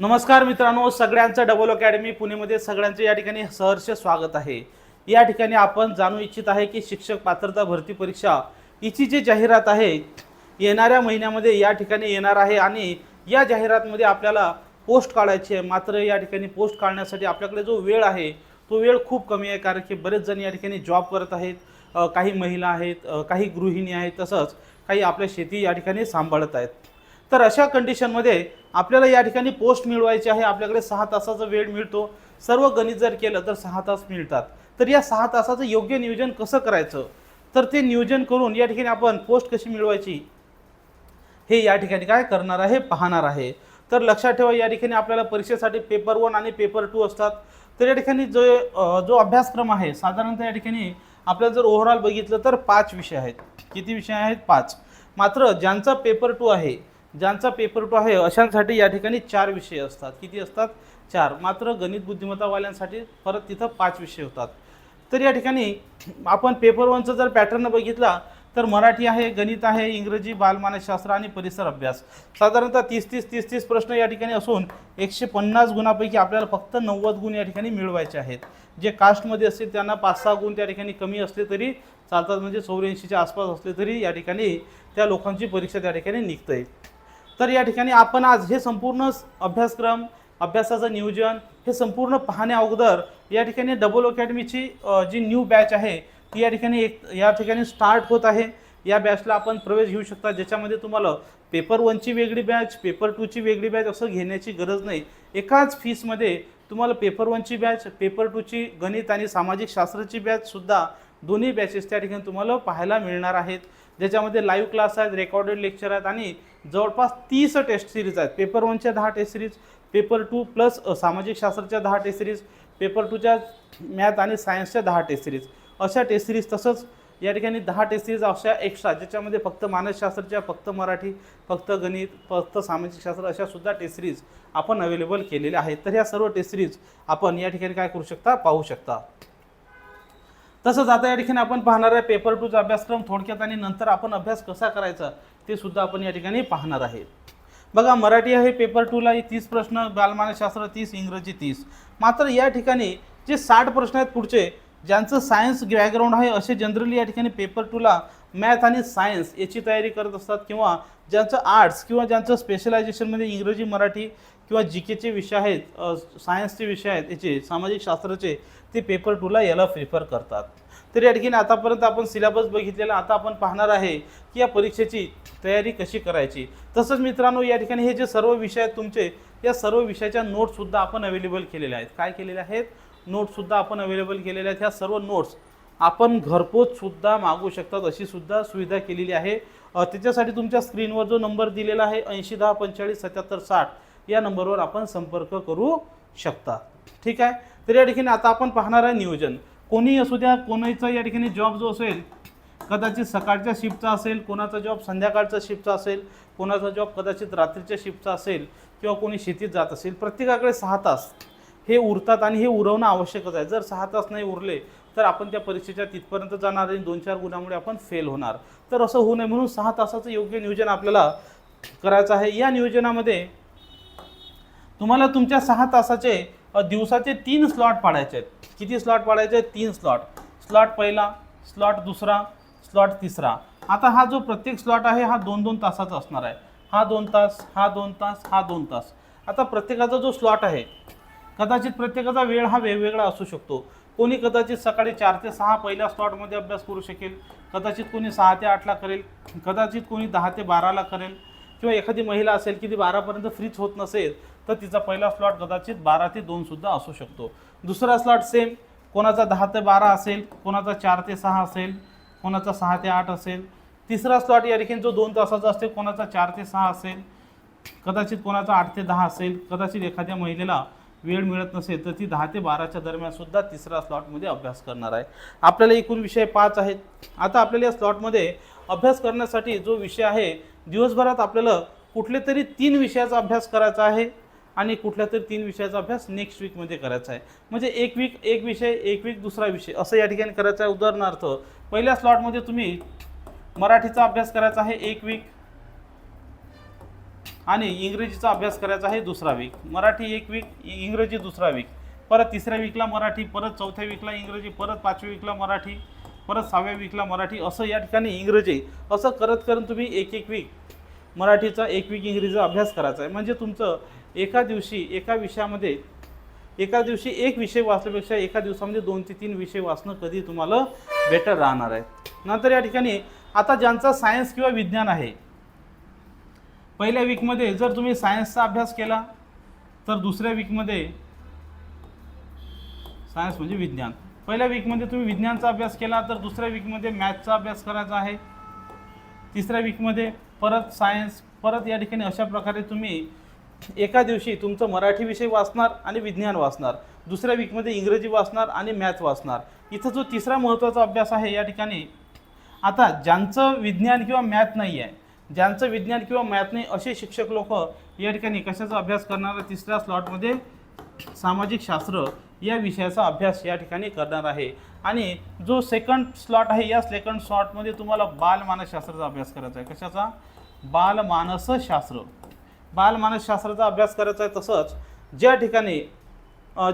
नमस्कार मित्रांनो सगळ्यांचं डबल अकॅडमी पुणेमध्ये सगळ्यांचं या ठिकाणी सहर्ष स्वागत आहे. या ठिकाणी आपण जाणू इच्छित आहे की शिक्षक पात्रता भरती परीक्षा हिची जी जाहिरात आहे येणाऱ्या महिन्यामध्ये या ठिकाणी येणार आहे आणि या जाहिरातमध्ये आपल्याला पोस्ट काढायची आहे. मात्र या ठिकाणी पोस्ट काढण्यासाठी आपल्याकडे जो वेळ आहे तो वेळ खूप कमी आहे कारण की बरेच जण या ठिकाणी जॉब करत आहेत. काही महिला आहेत काही गृहिणी आहेत तसंच काही आपल्या शेती या ठिकाणी सांभाळत आहेत. तर अशा कंडिशनमध्ये आपल्याला या ठिकाणी पोस्ट मिळवायची आहे. आपल्याकडे सहा तासाचा वेळ मिळतो. सर्व गणित जर केलं तर सहा तास मिळतात. तर या सहा तासाचं योग्य नियोजन कसं करायचं? तर ते नियोजन करून या ठिकाणी आपण पोस्ट कशी मिळवायची? हे या ठिकाणी काय करणार आहे? पाहणार आहे. तर लक्षात ठेवा या ठिकाणी आपल्याला परीक्षेसाठी पेपर वन आणि पेपर टू असतात. तर या ठिकाणी जो जो अभ्यासक्रम आहे साधारणतः या ठिकाणी आपल्याला जर ओव्हरऑल बघितलं तर पाच विषय आहेत. किती विषय आहेत? पाच. मात्र ज्यांचा पेपर टू आहे ज्यांचा पेपर टू आहे अशांसाठी या ठिकाणी चार विषय असतात. किती असतात? चार. मात्र गणित बुद्धिमत्तावाल्यांसाठी परत तिथं पाच विषय होतात. तर या ठिकाणी आपण पेपर वनचा जर पॅटर्न बघितला तर मराठी आहे गणित आहे इंग्रजी बालमानसशास्त्र आणि परिसर अभ्यास. साधारणतः तीस तीस तीस तीस प्रश्न या ठिकाणी असून एकशे पन्नास गुणापैकी आपल्याला फक्त नव्वद गुण या ठिकाणी मिळवायचे आहेत. जे कास्टमध्ये असतील त्यांना पाच सहा गुण त्या ठिकाणी कमी असले तरी चालतात. म्हणजे चौऱ्याऐंशीच्या आसपास असले तरी या ठिकाणी त्या लोकांची परीक्षा त्या ठिकाणी निघते. तर या ठिकाणी आपण आज हे संपूर्ण अभ्यासक्रम अभ्यासाचं नियोजन हे संपूर्ण पाहण्या अगोदर या ठिकाणी डबल अकॅडमीची जी न्यू बॅच आहे ती या ठिकाणी एक या ठिकाणी स्टार्ट होत आहे. या बॅचला आपण प्रवेश घेऊ शकता. ज्याच्यामध्ये तुम्हाला पेपर वनची वेगळी बॅच पेपर टूची वेगळी बॅच असं घेण्याची गरज नाही. एकाच फीसमध्ये तुम्हाला पेपर वनची बॅच पेपर टूची गणित आणि सामाजिक शास्त्राची बॅचसुद्धा दोन्ही बॅचेस त्या ठिकाणी तुम्हाला पाहायला मिळणार आहेत. ज्याच्यामध्ये लाईव्ह क्लास आहेत रेकॉर्डेड लेक्चर आहेत आणि जवळपास तीस टेस्ट सिरीज आहेत. पेपर वनच्या दहा test series paper two plus सामाजिक शास्त्राच्या दहा टेस्ट सिरीज पेपर टूच्या मॅथ आणि सायन्सच्या दहा टेस्ट सिरीज अशा टेस्ट सिरीज तसंच या ठिकाणी दहा टेस्ट सिरीज अशा एक्स्ट्रा ज्याच्यामध्ये फक्त मानसशास्त्राच्या फक्त मराठी फक्त गणित फक्त सामाजिक शास्त्र अशा सुद्धा टेस्ट सिरीज आपण अवेलेबल केलेल्या आहेत. तर ह्या सर्व टेस्ट सिरीज आपण या ठिकाणी काय करू शकता? पाहू शकता. तसंच आता या ठिकाणी आपण पाहणार आहे पेपर टूचा अभ्यासक्रम थोडक्यात आणि नंतर आपण अभ्यास कसा करायचा? ते सुद्धा आपण या ठिकाणी पाहणार आहे बघा मराठी आहे पेपर टूला तीस प्रश्न बालमानसशास्त्र तीस इंग्रजी तीस. मात्र या ठिकाणी जे साठ प्रश्न आहेत पुढचे ज्यांचं सायन्स बॅकग्राऊंड आहे असे जनरली या ठिकाणी पेपर टूला मॅथ आणि सायन्स याची तयारी करत असतात किंवा ज्यांचं आर्ट्स किंवा ज्यांचं स्पेशलायझेशनमध्ये म्हणजे इंग्रजी मराठी किंवा जी केचे विषय आहेत सायन्सचे विषय आहेत याचे सामाजिक शास्त्राचे ते पेपर टूला याला प्रिफर करतात. तर या ठिकाणी आतापर्यंत आपण सिलेबस बघितलेला आता आपण पाहणार आहे की या परीक्षेची तयारी कशी करायची? तसंच मित्रांनो या ठिकाणी हे जे सर्व विषय आहेत तुमचे या सर्व विषयाच्या नोट्ससुद्धा आपण अवेलेबल केलेल्या आहेत. काय केलेल्या आहेत? नोट्ससुद्धा आपण अवेलेबल केलेल्या आहेत. ह्या सर्व नोट्स आपण घरपोचसुद्धा मागू शकतात अशी सुद्धा सुविधा केलेली आहे. त्याच्यासाठी तुमच्या स्क्रीनवर जो नंबर दिलेला आहे ऐंशी दहा पंचेचाळीस सत्याहत्तर साठ या नंबरवर आपण संपर्क करू शकता. ठीक आहे? तर या ठिकाणी आता आपण पाहणार आहे नियोजन. कोणी असू द्या कोणाचा या ठिकाणी जॉब जो असेल कदाचित सकाळच्या शिफ्टचा असेल कोणाचा जॉब संध्याकाळचा शिफ्टचा असेल कोणाचा जॉब कदाचित रात्रीच्या शिफ्टचा असेल किंवा कोणी शेतीत जात असेल प्रत्येकाकडे सहा तास. हे उरतात आणि हे उरवणं आवश्यकच आहे. जर सहा तास नाही उरले तर आपण त्या परीक्षेच्या तिथपर्यंत जाणार आणि दोन चार गुणामुळे आपण फेल होणार. तर असं होऊ नये म्हणून सहा तासाचं योग्य नियोजन आपल्याला करायचं आहे. या नियोजनामध्ये तुम्हाला तुमच्या सहा तासाचे दिवसाचे तीन स्लॉट पाडायचे आहेत. किती स्लॉट पाडायचे आहेत? तीन स्लॉट स्लॉट पहिला स्लॉट दुसरा स्लॉट तिसरा. आता हा जो प्रत्येक स्लॉट आहे हा दोन दोन तासाचा असणार आहे. हा दोन तास हा दोन तास हा दोन तास. आता प्रत्येकाचा जो स्लॉट आहे कदाचित प्रत्येकाचा वेळ हा वेगवेगळा असू शकतो. कोणी कदाचित सकाळी चार ते सहा पहिल्या स्लॉटमध्ये अभ्यास करू शकेल कदाचित कोणी सहा ते आठला करेल कदाचित कोणी दहा ते बाराला करेल किंवा एखादी महिला असेल की ती बारापर्यंत फ्रीच होत नसेल तर तिचा पहिला स्लॉट कदाचित बारा ते दोनसुद्धा असू शकतो. दुसरा स्लॉट सेम कोणाचा दहा ते बारा असेल कोणाचा चार ते सहा असेल कोणाचा सहा ते आठ असेल. तिसरा स्लॉट या ठिकाणी जो दोन तासाचा असते कोणाचा चार ते सहा असेल. कदाचित कोणाचा आठ ते दहा असेल. कदाचित एखाद्या महिलेला वेळ मिळत नसेल तर ती दहा ते बाराच्या दरम्यान सुद्धा तिसऱ्या स्लॉटमध्ये अभ्यास करणार आहे. आपल्याला एकूण विषय पाच आहेत. आता आपल्याला या स्लॉटमध्ये अभ्यास करण्यासाठी जो विषय आहे दिवसभरात आपल्याला कुठले तरी तीन विषयाचा अभ्यास करायचा आहे. आणि कुठल्या तरी तीन विषयाचा अभ्यास नेक्स्ट वीकमध्ये करायचा आहे. म्हणजे एक वीक एक विषय एक वीक दुसरा विषय असं या ठिकाणी करायचं आहे. उदाहरणार्थ पहिल्या स्लॉटमध्ये तुम्ही मराठीचा अभ्यास करायचा आहे एक वीक आणि इंग्रजीचा अभ्यास करायचा आहे दुसरा वीक मराठी एक वीक इंग्रजी दुसरा वीक परत तिसऱ्या वीकला मराठी परत चौथ्या वीकला इंग्रजी परत पाचव्या वीकला मराठी परत सहाव्या वीकला मराठी असं या ठिकाणी इंग्रजी असं करत करत तुम्ही एक एक वीक मराठीचा एक वीक इंग्रजीचा अभ्यास करायचा आहे. म्हणजे तुमचं एका दिवशी एका विषयामध्ये एका दिवशी एक विषय वाचल्यापेक्षा एका दिवसामध्ये दोन ते तीन विषय वाचणं कधी तुम्हाला बेटर राहणार आहे. नंतर या ठिकाणी आता ज्यांचा सायन्स किंवा विज्ञान आहे पहिल्या वीकमध्ये जर तुम्ही सायन्सचा अभ्यास केला तर दुसऱ्या वीकमध्ये सायन्स म्हणजे विज्ञान. पहिल्या वीकमध्ये तुम्ही विज्ञानचा अभ्यास केला तर दुसऱ्या वीकमध्ये मॅथचा अभ्यास करायचा आहे. तिसऱ्या वीकमध्ये परत सायन्स परत या ठिकाणी अशा प्रकारे तुम्ही एका दिवशी तुमचं मराठी विषय वाचणार आणि विज्ञान वाचणार. दुसऱ्या वीकमध्ये इंग्रजी वाचणार आणि मॅथ वाचणार. इथं जो तिसरा महत्त्वाचा अभ्यास आहे या ठिकाणी आता ज्यांचं विज्ञान किंवा मॅथ नाही आहे ज्यांचं विज्ञान किंवा मॅथ नाही असे शिक्षक लोक या ठिकाणी कशाचा अभ्यास करणार तिसऱ्या स्लॉटमध्ये सामाजिक शास्त्र या विषयाचा अभ्यास या ठिकाणी करणार आहे. आणि जो सेकंड स्लॉट आहे या सेकंड स्लॉटमध्ये तुम्हाला बालमानसशास्त्राचा अभ्यास करायचा आहे. कशाचा? बालमानसशास्त्र. बालमानसशास्त्राचा अभ्यास करायचा आहे तसंच ज्या ठिकाणी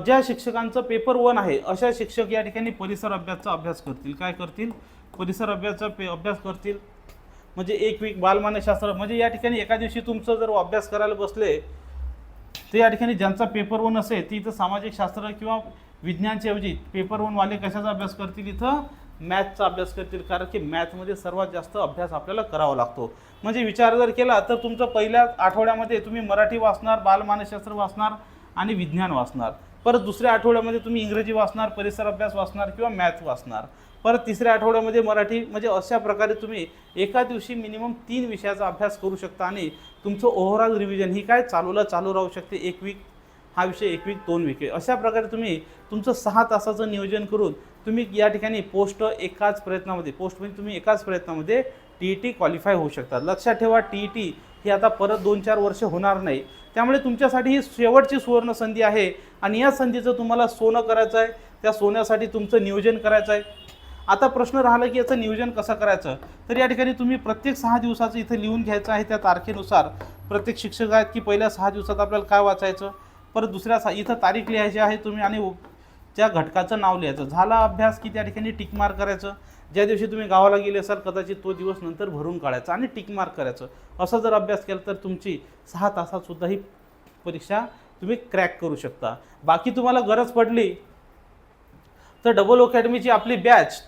ज्या शिक्षकांचं पेपर वन आहे अशा शिक्षक या ठिकाणी परिसर अभ्यासचा अभ्यास करतील. काय करतील? परिसर अभ्यासचा पे अभ्यास करतील. म्हणजे एक वीक बालमानसशास्त्र म्हणजे या ठिकाणी एका दिवशी तुमचं जर अभ्यास करायला बसले तर या ठिकाणी ज्यांचा पेपर वन असेल ती इथं सामाजिक शास्त्र किंवा विज्ञानच्याऐवजी पेपर वनवाले कशाचा अभ्यास करतील इथं? मॅथचा अभ्यास करतील कारण की मॅथमध्ये सर्वात जास्त अभ्यास आपल्याला करावा लागतो. म्हणजे विचार जर केला तर तुमचं पहिल्या आठवड्यामध्ये तुम्ही मराठी वाचणार बालमानसशास्त्र वाचणार आणि विज्ञान वाचणार. परत दुसऱ्या आठवड्यामध्ये तुम्ही इंग्रजी वाचणार परिसर अभ्यास वाचणार किंवा मॅथ वाचणार. परत तिसऱ्या आठवड्यामध्ये मराठी म्हणजे अशा प्रकारे तुम्ही एका दिवशी मिनिमम तीन विषयाचा अभ्यास करू शकता आणि तुमचं ओव्हरऑल रिव्हिजन ही काय चालूला चालू राहू शकते एक वीक हा विषय एक वीक दोन वीक अशा प्रकारे तुम्ही तुमचं सहा तासाचं नियोजन करून तुम्ही या ठिकाणी पोस्ट एकाच प्रयत्नामध्ये पोस्ट म्हणजे तुम्ही एकाच प्रयत्नामध्ये टी ई टी क्वालिफाय होऊ शकतात. लक्षात ठेवा टी ई टी ही आता परत दोन चार वर्ष होणार नाही. त्यामुळे तुमच्यासाठी ही शेवटची सुवर्ण संधी आहे आणि या संधीचं तुम्हाला सोनं करायचं आहे. त्या सोन्यासाठी तुमचं नियोजन करायचं आहे. आता प्रश्न राहिला की याचं नियोजन कसं करायचं? तर या ठिकाणी तुम्ही प्रत्येक सहा दिवसाचं इथं लिहून घ्यायचं आहे त्या तारखेनुसार. प्रत्येक शिक्षक आहेत की पहिल्या सहा दिवसात आपल्याला काय वाचायचं? परत दुसऱ्या सा इथं तारीख लिहायची आहे तुम्ही आणि त्या घटकाचं नाव लिहायचं. झाला अभ्यास की त्या ठिकाणी टिक मार्क करायचं. ज्या दिवशी तुम्ही गावाला गेले असाल कदाचित तो दिवस नंतर भरून काढायचा आणि टिक मार्क करायचं. असं जर अभ्यास केला तर तुमची सहा तासात सुद्धा ही परीक्षा तुम्ही क्रॅक करू शकता. बाकी तुम्हाला गरज पडली तर डबल अकॅडमीची आपली बॅच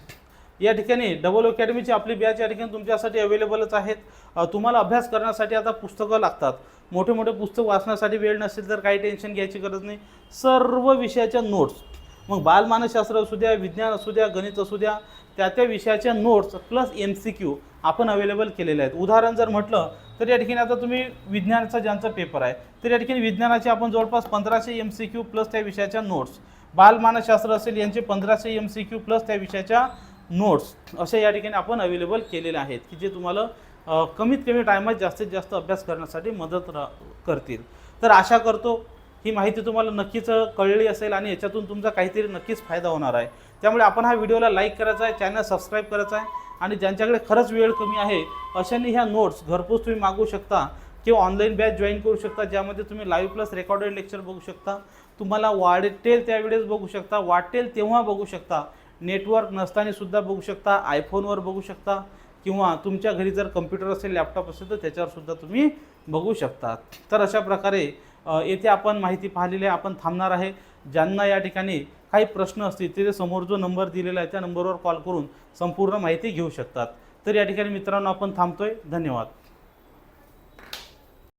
या ठिकाणी डबल अकॅडमीची आपली बॅच या ठिकाणी तुमच्यासाठी अवेलेबलच आहेत. तुम्हाला अभ्यास करण्यासाठी आता पुस्तकं लागतात. मोठे मोठे पुस्तक वाचण्यासाठी वेळ नसेल तर काही टेन्शन घ्यायची गरज नाही. सर्व विषयाच्या नोट्स मग बालमानसशास्त्र असू द्या विज्ञान असू द्या गणित असू द्या त्या त्या विषयाच्या notes plus M C Q आपण अवेलेबल केलेले आहेत. उदाहरण जर म्हटलं तर या ठिकाणी आता तुम्ही विज्ञानाचा ज्यांचा पेपर आहे तर या ठिकाणी विज्ञानाचे आपण जवळपास पंधराशे एम सी क्यू प्लस त्या विषयाच्या नोट्स बालमानसशास्त्र असेल यांचे पंधराशे एम सी क्यू प्लस त्या विषयाच्या नोट्स अशा या ठिकाणी आपण अवेलेबल केलेले आहेत की जे तुम्हाला कमीत कमी टायमात जास्तीत जास्त अभ्यास करण्यासाठी मदत रा करतील. तर आशा करतो ही माहिती तुम्हाला नक्कीच कळली असेल आणि याच्यातून तुमचा काहीतरी नक्कीच फायदा होणार आहे. त्यामुळे आपण हा व्हिडिओला लाईक करायचा आहे चॅनल सबस्क्राईब करायचा आहे आणि ज्यांच्याकडे खरंच वेळ कमी आहे अशांनी ह्या नोट्स घरपोच तुम्ही मागू शकता किंवा ऑनलाईन बॅच जॉईन करू शकता ज्यामध्ये तुम्ही लाईव्ह प्लस रेकॉर्डेड लेक्चर बघू शकता. तुम्हाला वाटेल त्यावेळेस बघू शकता वाटेल तेव्हा बघू शकता. नेटवर्क नसताना सुद्धा बघू शकता आयफोनवर बघू शकता किंवा तुमच्या घरी जर कम्प्युटर असेल लॅपटॉप असेल तर त्याच्यावर सुद्धा तुम्ही बघू शकता. तर अशा प्रकारे येथे आपण माहिती पाहिलेली आहे आपण थांबणार आहे. ज्यांना या ठिकाणी काही प्रश्न असतील ते समोर जो नंबर दिलेला आहे त्या नंबरवर कॉल करून संपूर्ण माहिती घेऊ शकतात. तर या ठिकाणी मित्रांनो आपण थांबतोय. धन्यवाद.